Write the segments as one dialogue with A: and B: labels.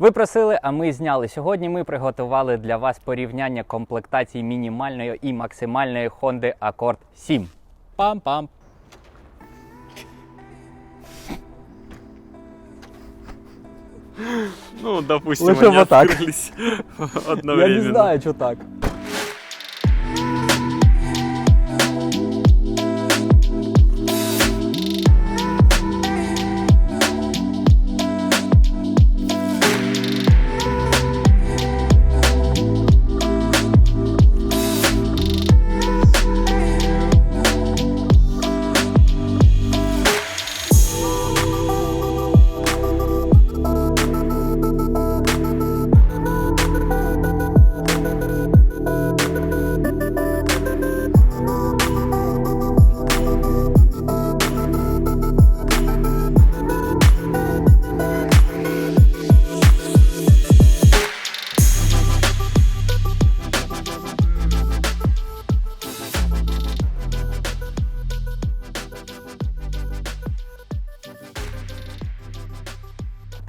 A: Ви просили, а ми зняли. Сьогодні ми приготували для вас порівняння комплектацій мінімальної і максимальної Honda Accord 7. Пам-пам!
B: Ну, допустим,
A: Лучше
B: они
A: вот Я
B: не одновременно.
A: що так.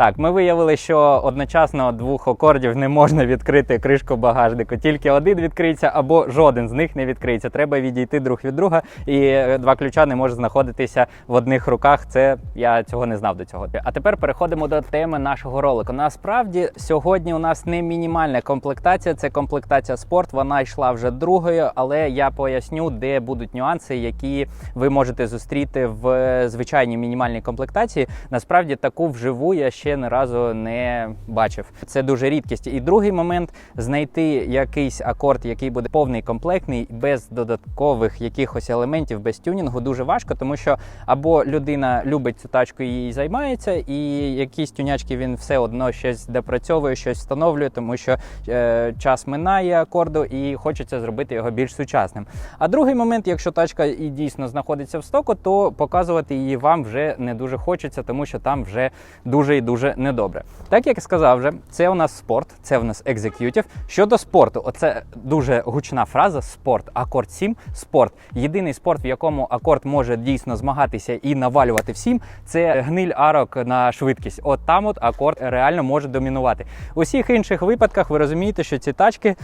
A: Так, ми виявили, що одночасно двох акордів не можна відкрити кришку багажнику. Тільки один відкриється або жоден з них не відкриється. Треба відійти друг від друга, і е, два ключа не можуть знаходитися в одних руках. Це я цього не знав до цього. А тепер переходимо до теми нашого ролику. Насправді сьогодні у нас не мінімальна комплектація, це комплектація спорт. Вона йшла вже другою, але я поясню, де будуть нюанси, які ви можете зустріти в е, звичайній мінімальній комплектації. Насправді таку вживу я ще не разу не бачив. Це дуже рідкість. І другий момент знайти якийсь акорд, який буде повний комплектний, без додаткових якихось елементів, без тюнінгу, дуже важко, тому що або людина любить цю тачку і їй займається, і якісь тюнячки він все одно щось допрацьовує, щось встановлює, тому що е, час минає акорду і хочеться зробити його більш сучасним. А другий момент, якщо тачка і дійсно знаходиться в стоку, то показувати її вам вже не дуже хочеться, тому що там вже дуже і дуже недобре. Так як я сказав вже, це у нас спорт, це у нас екзекютів. Щодо спорту, оце дуже гучна фраза спорт. Акорд 7 спорт. Єдиний спорт, в якому акорд може дійсно змагатися і навалювати всім, це гниль арок на швидкість. От там от акорд реально може домінувати. У всіх інших випадках ви розумієте, що ці тачки.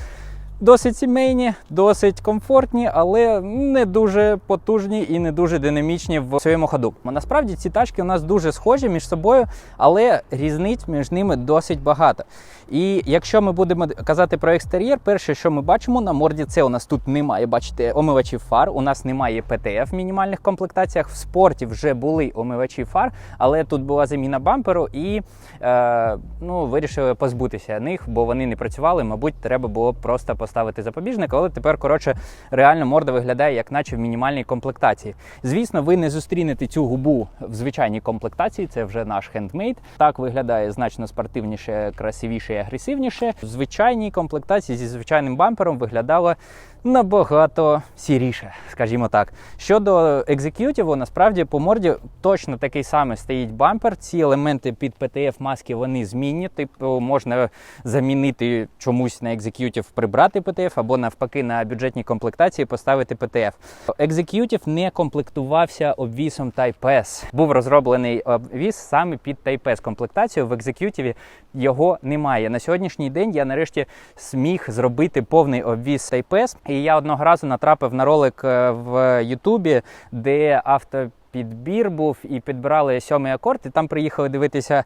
A: Досить сімейні, досить комфортні, але не дуже потужні і не дуже динамічні в своєму ходу. Насправді ці тачки у нас дуже схожі між собою, але різниць між ними досить багато. І якщо ми будемо казати про екстер'єр, перше, що ми бачимо на морді, це у нас тут немає, бачите, омивачів фар. У нас немає ПТФ в мінімальних комплектаціях. В спорті вже були омивачі фар, але тут була заміна бамперу і е, ну, вирішили позбутися них, бо вони не працювали. Мабуть, треба було просто поставити запобіжник, але тепер, коротше, реально морда виглядає, як наче в мінімальній комплектації. Звісно, ви не зустрінете цю губу в звичайній комплектації, це вже наш хендмейд. Так виглядає значно спортивніше, красивіше агресивніше. В звичайній комплектації зі звичайним бампером виглядало набагато сіріше, скажімо так. Щодо екзекютіву, насправді по морді точно такий самий стоїть бампер. Ці елементи під PTF маски вони змінні. Типу можна замінити чомусь на екзекютів, прибрати PTF, або навпаки на бюджетній комплектації поставити PTF. Екзекютів не комплектувався обвісом Type S. Був розроблений обвіс саме під Type S комплектацію. В екзекютіві його немає. На сьогоднішній день я нарешті зміг зробити повний обвіз Type S. І я одного разу натрапив на ролик е, в Ютубі, де автопідбір був і підбирали сьомий акорд. І там приїхали дивитися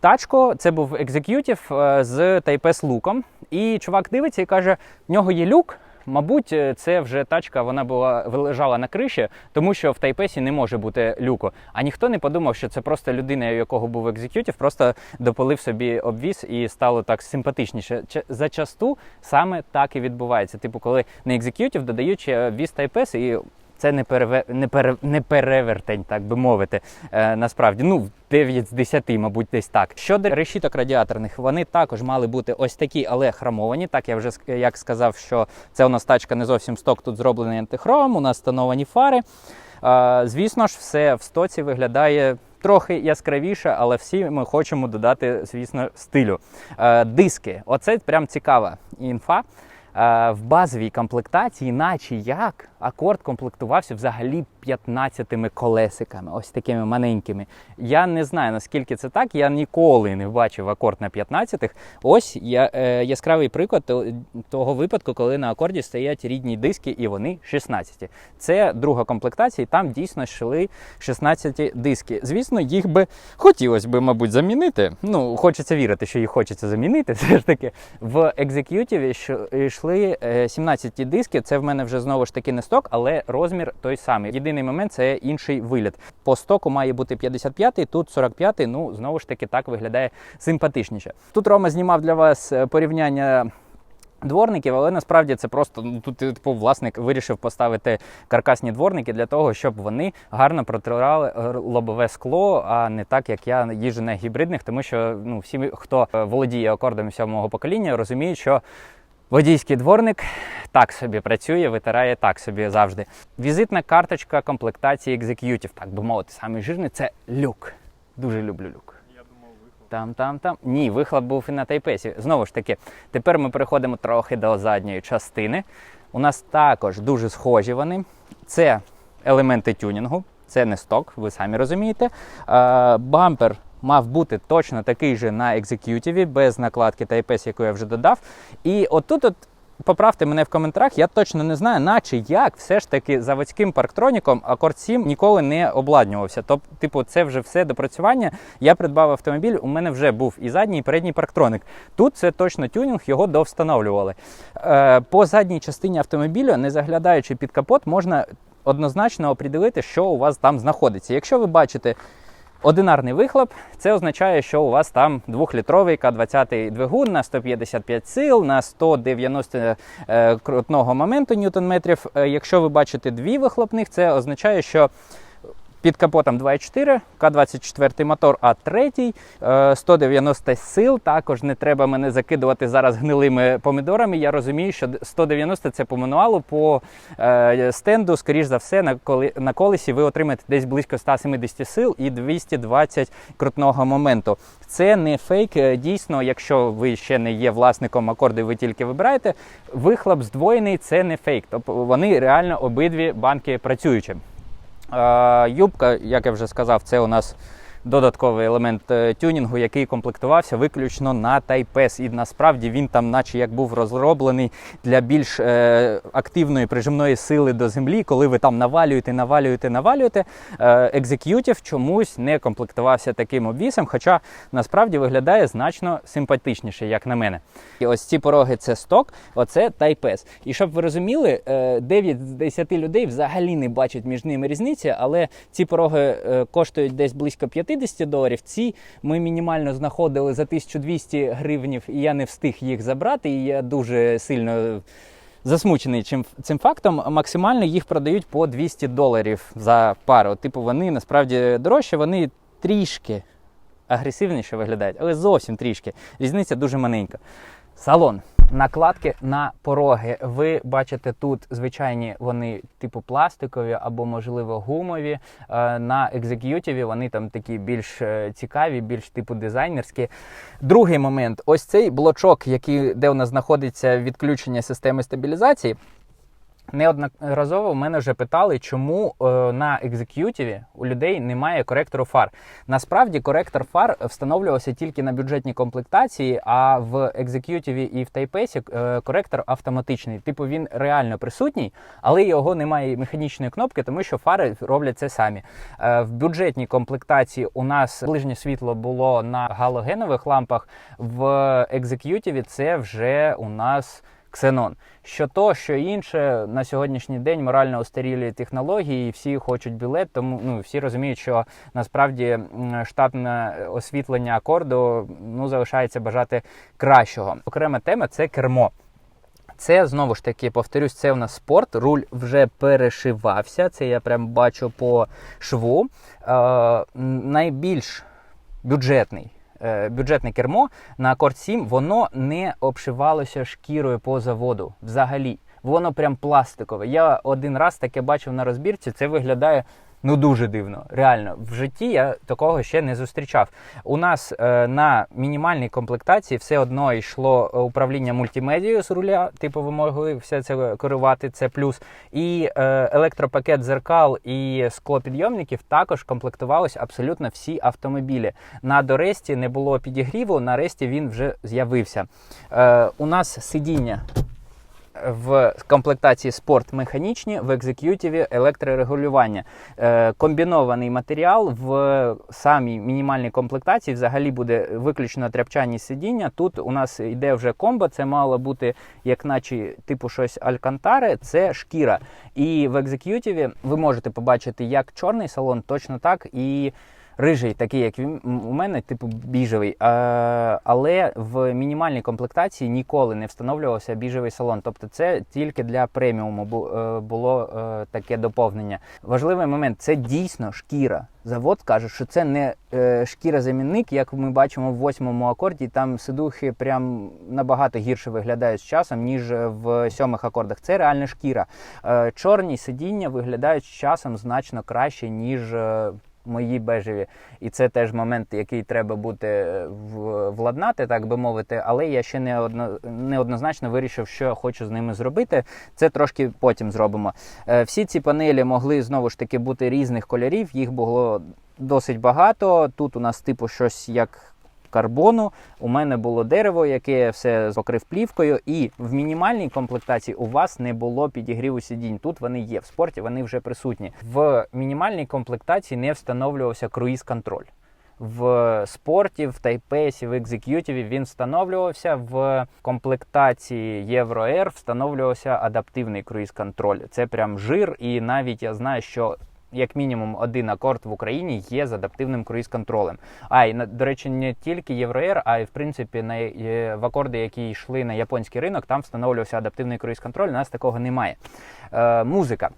A: тачку. Це був екзекютів е, з тайпе з луком. І чувак дивиться і каже: в нього є люк. Мабуть, е, це вже тачка, вона була лежала на криші, тому що в Тайпесі не може бути люку. А ніхто не подумав, що це просто людина, у якого був екзекютів, просто допалив собі обвіз і стало так симпатичніше. Зачасту саме так і відбувається. Типу, коли на екзекютів додають ще обвіз Тайпес і. Це не, переве... не, пере... не перевертень, так би мовити. Е, насправді, ну, 9 з 10, мабуть, десь так. Щодо решіток радіаторних, вони також мали бути ось такі, але хромовані. Так я вже як сказав, що це у нас тачка не зовсім сток, тут зроблений антихром, у нас встановлені фари. Е, звісно ж, все в стоці виглядає. Трохи яскравіше, але всі ми хочемо додати, звісно, стилю. Е, диски. Оце прям цікава інфа. Е, в базовій комплектації, наче як акорд комплектувався взагалі 15 колесиками, ось такими маленькими. Я не знаю наскільки це так. Я ніколи не бачив акорд на 15-х. Ось я, е, яскравий приклад того випадку, коли на акорді стоять рідні диски, і вони 16. Це друга комплектація, і там дійсно йшли 16 диски. Звісно, їх би хотілося би, мабуть, замінити. Ну, хочеться вірити, що їх хочеться замінити. Все ж таки, в Executive що- е, 17 диски. Це в мене вже знову ж таки не сток, але розмір той самий. Єдиний момент це інший виліт. По стоку має бути 55-й, тут 45-й. Ну, знову ж таки, так виглядає симпатичніше. Тут Рома знімав для вас е, порівняння. Дворників, але насправді це просто ну тут типу власник вирішив поставити каркасні дворники для того, щоб вони гарно протирали е, лобове скло, а не так як я їжджу на гібридних, тому що ну всі, хто е, володіє акордами сьомого покоління, розуміють, що водійський дворник так собі працює, витирає так собі завжди. Візитна карточка комплектації екзек'ютів, так би мовити, самий жирний це люк. Дуже люблю люк.
B: Я думав, вихлоп.
A: Там, там, там. Ні, вихлоп був і на тайпесі. Знову ж таки, тепер ми переходимо трохи до задньої частини. У нас також дуже схожі вони. Це елементи тюнінгу, це не сток, ви самі розумієте. Бампер мав бути точно такий же на екзекютіві, без накладки Type-S, яку я вже додав. І отут от. Поправте мене в коментарях, я точно не знаю, наче як все ж таки заводським парктроніком Accord 7 ніколи не обладнювався. Тобто, типу, це вже все допрацювання. Я придбав автомобіль, у мене вже був і задній, і передній парктроник. Тут це точно тюнінг, його довстановлювали. Е, по задній частині автомобіля, не заглядаючи під капот, можна однозначно оприділити, що у вас там знаходиться. Якщо ви бачите Одинарний вихлоп це означає, що у вас там 2-літровий К20 двигун на 155 сил, на 190 е, крутного моменту ньютон-метрів. Е, якщо ви бачите дві вихлопних, це означає, що під капотом 2,4, К24 мотор, а третій е, 190 сил. Також не треба мене закидувати зараз гнилими помідорами. Я розумію, що 190 це по мануалу, по е, стенду, скоріш за все, на, колесі ви отримаєте десь близько 170 сил і 220 крутного моменту. Це не фейк. Е, Дійсно, якщо ви ще не є власником акорду, ви тільки вибираєте, вихлоп здвоєний це не фейк. Тобто вони реально обидві банки працюючі. Юбка, як я вже сказав, це у нас додатковий елемент е, тюнінгу, який комплектувався виключно на Type-S. І насправді він там, наче як був розроблений для більш е, активної прижимної сили до землі, коли ви там навалюєте, навалюєте, навалюєте. Е, Executive чомусь не комплектувався таким обвісом, хоча насправді виглядає значно симпатичніше, як на мене. І ось ці пороги це сток, оце Type-S. І щоб ви розуміли, е, 9 з 10 людей взагалі не бачать між ними різниці, але ці пороги е, коштують десь близько 50 доларів. Ці ми мінімально знаходили за 1200 гривнів, і я не встиг їх забрати. І я дуже сильно засмучений чим, цим фактом. Максимально їх продають по 200 доларів за пару. Типу, вони насправді дорожчі, вони трішки агресивніше виглядають, але зовсім трішки. Різниця дуже маленька. Салон. Накладки на пороги. Ви бачите тут звичайні вони типу пластикові або, можливо, гумові. Е, На екзек'ютіві вони там такі більш е, цікаві, більш типу дизайнерські. Другий момент: ось цей блочок, який, де у нас знаходиться відключення системи стабілізації. Неодноразово в мене вже питали, чому е, на екзек'ютіві у людей немає коректору фар. Насправді коректор фар встановлювався тільки на бюджетній комплектації, а в екзек'ютіві і в тайпесі коректор автоматичний. Типу він реально присутній, але його немає механічної кнопки, тому що фари роблять це самі. Е, в бюджетній комплектації у нас ближнє світло було на галогенових лампах. В екзек'ютіві це вже у нас. Ксенон. Що то, що інше на сьогоднішній день морально устарілі технології, і всі хочуть білет, тому ну всі розуміють, що насправді штатне освітлення акорду ну залишається бажати кращого. Окрема тема це кермо. Це знову ж таки, повторюсь, це у нас спорт. Руль вже перешивався. Це я прям бачу по шву. Е, найбільш бюджетний бюджетне кермо на Accord 7, воно не обшивалося шкірою по заводу взагалі. Воно прям пластикове. Я один раз таке бачив на розбірці. Це виглядає Ну дуже дивно. Реально, в житті я такого ще не зустрічав. У нас е, на мінімальній комплектації все одно йшло е, управління мультимедією з руля. Типу, ви могли все це керувати. Це плюс. І е, електропакет зеркал і склопідйомників також комплектувалися абсолютно всі автомобілі. На Доресті не було підігріву, на Ресті він вже з'явився. Е, у нас сидіння в комплектації спорт механічні, в екзекютиві електрорегулювання. Е, комбінований матеріал в самій мінімальній комплектації взагалі буде виключно тряпчані сидіння. Тут у нас йде вже комбо, це мало бути як наче типу щось алькантаре, це шкіра. І в екзекютиві ви можете побачити як чорний салон, точно так і рижий, такий, як він у мене, типу біжевий. Е, але в мінімальній комплектації ніколи не встановлювався біжевий салон. Тобто це тільки для преміуму е, було е, таке доповнення. Важливий момент це дійсно шкіра. Завод каже, що це не шкіра-замінник, як ми бачимо в восьмому акорді. Там сидухи прям набагато гірше виглядають з часом, ніж в сьомих акордах. Це реальна шкіра. Чорні сидіння виглядають з часом значно краще, ніж. Е, Мої бежеві, і це теж момент, який треба буде владнати, так би мовити. Але я ще не одно, неоднозначно вирішив, що я хочу з ними зробити. Це трошки потім зробимо. Е, Всі ці панелі могли знову ж таки бути різних кольорів. Їх було досить багато. Тут у нас типу щось як карбону. У мене було дерево, яке все покрив плівкою, і в мінімальній комплектації у вас не було підігріву сидінь. Тут вони є. В спорті вони вже присутні. В мінімальній комплектації не встановлювався круїз-контроль. В спорті, в тайпесі, в екзекютіві він встановлювався. В комплектації Євро Air встановлювався адаптивний круїз-контроль. Це прям жир, і навіть я знаю, що як мінімум один акорд в Україні є з адаптивним круїз-контролем. А і до речі, не тільки Євроер, а й в принципі на е, в акорди, які йшли на японський ринок, там встановлювався адаптивний круїз-контроль. У нас такого немає. Е, музика.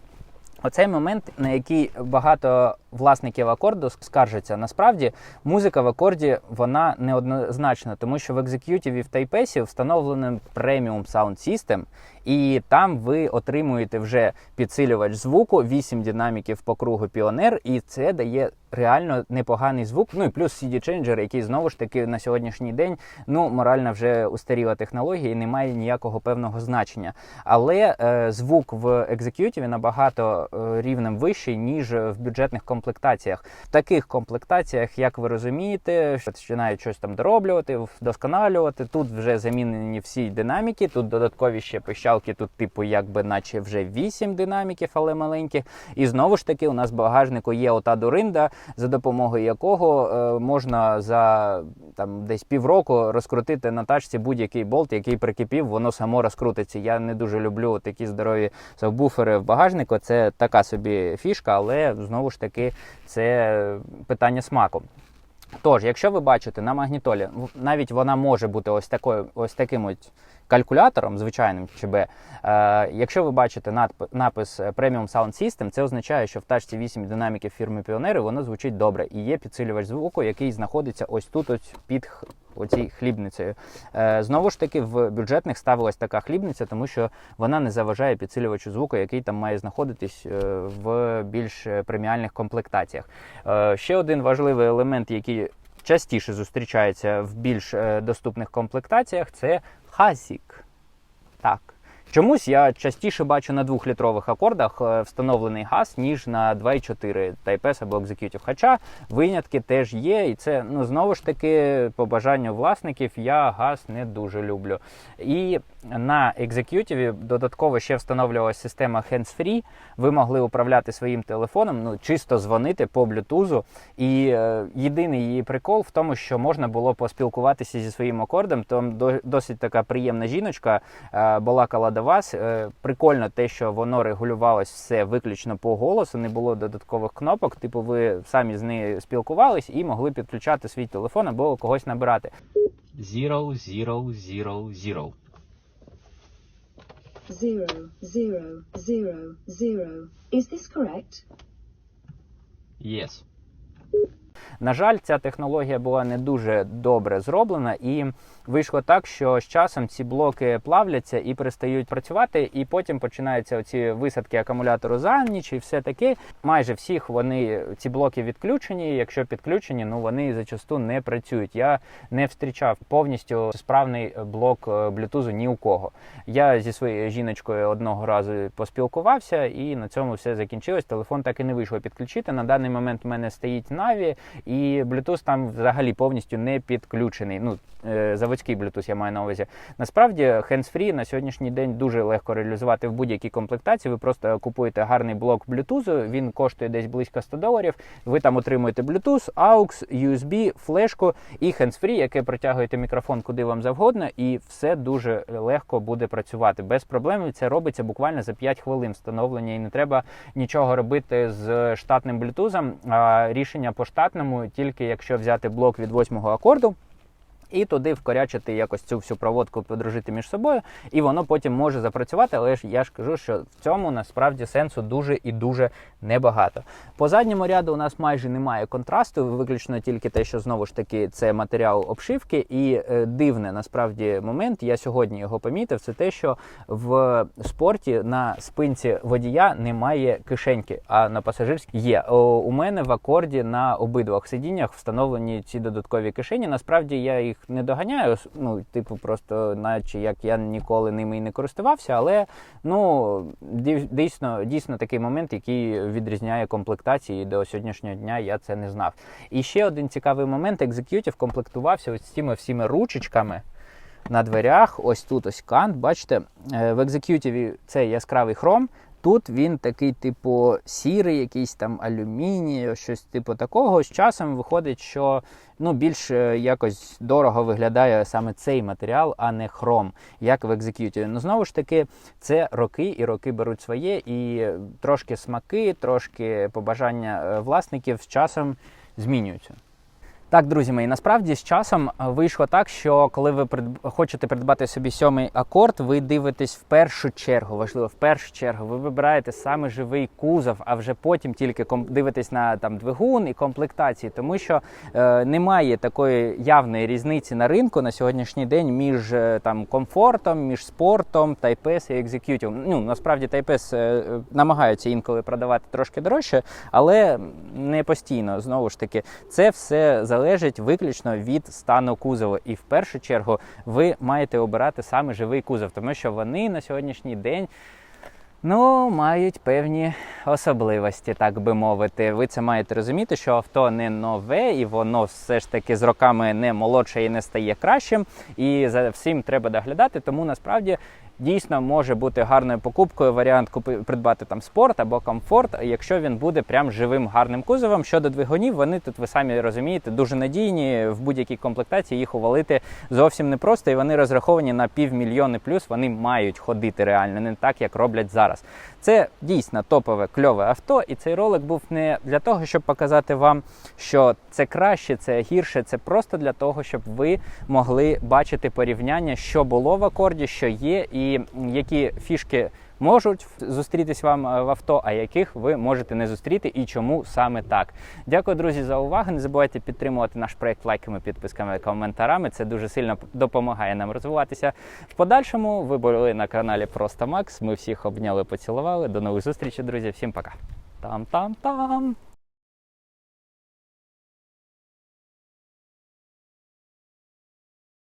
A: Оцей момент, на який багато власників акорду скаржаться. Насправді музика в акорді вона неоднозначна, тому що в екзекютіві в тайпесі встановлений преміум System, і там ви отримуєте вже підсилювач звуку, 8 динаміків по кругу Pioneer, і це дає реально непоганий звук. Ну і плюс CD Changer, який знову ж таки на сьогоднішній день ну морально вже устаріла технологія і не має ніякого певного значення. Але е, звук в екзекютіві набагато е, рівнем вищий, ніж в бюджетних комплектаціях. В таких комплектаціях, як ви розумієте, що починають щось там дороблювати, вдосконалювати. Тут вже замінені всі динаміки, тут додаткові ще пищалки, тут, типу, якби наче вже 8 динаміків, але маленьких. І знову ж таки, у нас в багажнику є ота дуринда, за допомогою якого е, можна за там десь півроку розкрутити на тачці будь-який болт, який прикипів, воно само розкрутиться. Я не дуже люблю такі здорові сабвуфери в багажнику. Це така собі фішка, але знову ж таки це питання смаку. Тож, якщо ви бачите на магнітолі, навіть вона може бути ось такою, ось таким от калькулятором, звичайним ЧБ. Е, якщо ви бачите напис е, Premium Sound System, це означає, що в тачці 8 динаміків фірми Піонери воно звучить добре. І є підсилювач звуку, який знаходиться ось тут, ось під оцій хлібницею. Е, знову ж таки, в бюджетних ставилась така хлібниця, тому що вона не заважає підсилювачу звуку, який там має знаходитись е, в більш е, преміальних комплектаціях. Е, ще один важливий елемент, який частіше зустрічається в більш доступних комплектаціях, це хасік. Так. Чомусь я частіше бачу на двохлітрових акордах е, встановлений газ, ніж на 2,4 Type S або Executive. Хоча винятки теж є, і це ну знову ж таки по бажанню власників я газ не дуже люблю. І на Executive додатково ще встановлювалася система hands-free. Ви могли управляти своїм телефоном, ну чисто дзвонити по блютузу. І е, єдиний її прикол в тому, що можна було поспілкуватися зі своїм акордом. Там до, досить така приємна жіночка е, балакала до вас. Е, прикольно те, що воно регулювалось все виключно по голосу, не було додаткових кнопок. Типу, ви самі з нею спілкувались і могли підключати свій телефон або когось набирати.
C: Zero, zero, zero, zero.
D: Zero, zero, zero, zero. Is this correct?
C: Yes.
A: На жаль, ця технологія була не дуже добре зроблена, і вийшло так, що з часом ці блоки плавляться і перестають працювати, і потім починаються оці висадки акумулятору за ніч і все таке. Майже всіх вони ці блоки відключені. Якщо підключені, ну вони зачасту не працюють. Я не встрічав повністю справний блок е, Bluetooth ні у кого. Я зі своєю жіночкою одного разу поспілкувався, і на цьому все закінчилось. Телефон так і не вийшло підключити. На даний момент в мене стоїть Navi, і Bluetooth там взагалі повністю не підключений. Ну, заводський Bluetooth я маю на увазі. Насправді, hands-free на сьогоднішній день дуже легко реалізувати в будь-якій комплектації. Ви просто купуєте гарний блок Bluetooth, він коштує десь близько 100 доларів. Ви там отримуєте Bluetooth, AUX, USB, флешку і hands-free, яке протягуєте мікрофон куди вам завгодно, і все дуже легко буде працювати. Без проблем це робиться буквально за 5 хвилин встановлення, і не треба нічого робити з штатним Bluetooth. А рішення по штатному тільки якщо взяти блок від восьмого акорду. І туди вкорячити якось цю всю проводку подружити між собою, і воно потім може запрацювати. Але ж я ж кажу, що в цьому насправді сенсу дуже і дуже небагато. По задньому ряду у нас майже немає контрасту, виключно тільки те, що знову ж таки це матеріал обшивки. І е, дивне насправді момент. Я сьогодні його помітив. Це те, що в спорті на спинці водія немає кишеньки, а на пасажирській є. О, у мене в акорді на обидвох сидіннях встановлені ці додаткові кишені. Насправді я їх не доганяю. Ну, типу, просто, наче як я ніколи ними і не користувався, але ну дійсно, дійсно такий момент, який відрізняє комплектації. До сьогоднішнього дня я це не знав. І ще один цікавий момент: Executive комплектувався ось цими всіми ручечками. На дверях, ось тут ось кант. Бачите, е, в екзекютіві це яскравий хром. Тут він такий, типу, сірий, якийсь там алюміній, щось типу такого. З часом виходить, що ну, більш е, якось дорого виглядає саме цей матеріал, а не хром, як в екзекютіві. Ну, знову ж таки, це роки, і роки беруть своє, і трошки смаки, трошки побажання е, власників з часом змінюються. Так, друзі мої, насправді з часом е, вийшло так, що коли ви хочете придбати собі сьомий акорд, ви дивитесь в першу чергу, важливо, в першу чергу, ви вибираєте саме живий кузов, а вже потім тільки дивитесь на там двигун і комплектації, тому що е, немає такої явної різниці на ринку на сьогоднішній день між е, там комфортом, між спортом, Type S і Executive. Ну насправді Type S е, е, намагаються інколи продавати трошки дорожче, але не постійно. Знову ж таки, це все залежить виключно від стану кузову. І в першу чергу ви маєте обирати саме живий кузов, тому що вони на сьогоднішній день. Ну, мають певні особливості, так би мовити. Ви це маєте розуміти, що авто не нове, і воно все ж таки з роками не молодше і не стає кращим. І за всім треба доглядати. Тому насправді дійсно може бути гарною покупкою варіант купи придбати там спорт або комфорт, якщо він буде прям живим гарним кузовом. Щодо двигунів, вони тут ви самі розумієте, дуже надійні в будь-якій комплектації їх увалити зовсім непросто, і вони розраховані на півмільйони плюс. Вони мають ходити реально, не так як роблять зараз. Це дійсно топове кльове авто, і цей ролик був не для того, щоб показати вам, що це краще, це гірше. Це просто для того, щоб ви могли бачити порівняння, що було в акорді, що є, і які фішки можуть зустрітись вам е, в авто, а яких ви можете не зустріти, і чому саме так. Дякую, друзі, за увагу. Не забувайте підтримувати наш проект лайками, підписками, коментарами. Це дуже сильно допомагає нам розвиватися. В подальшому ви були на каналі Просто Макс. Ми всіх обняли, поцілували. До нових зустрічей, друзі. Всім пока. Там-там-там.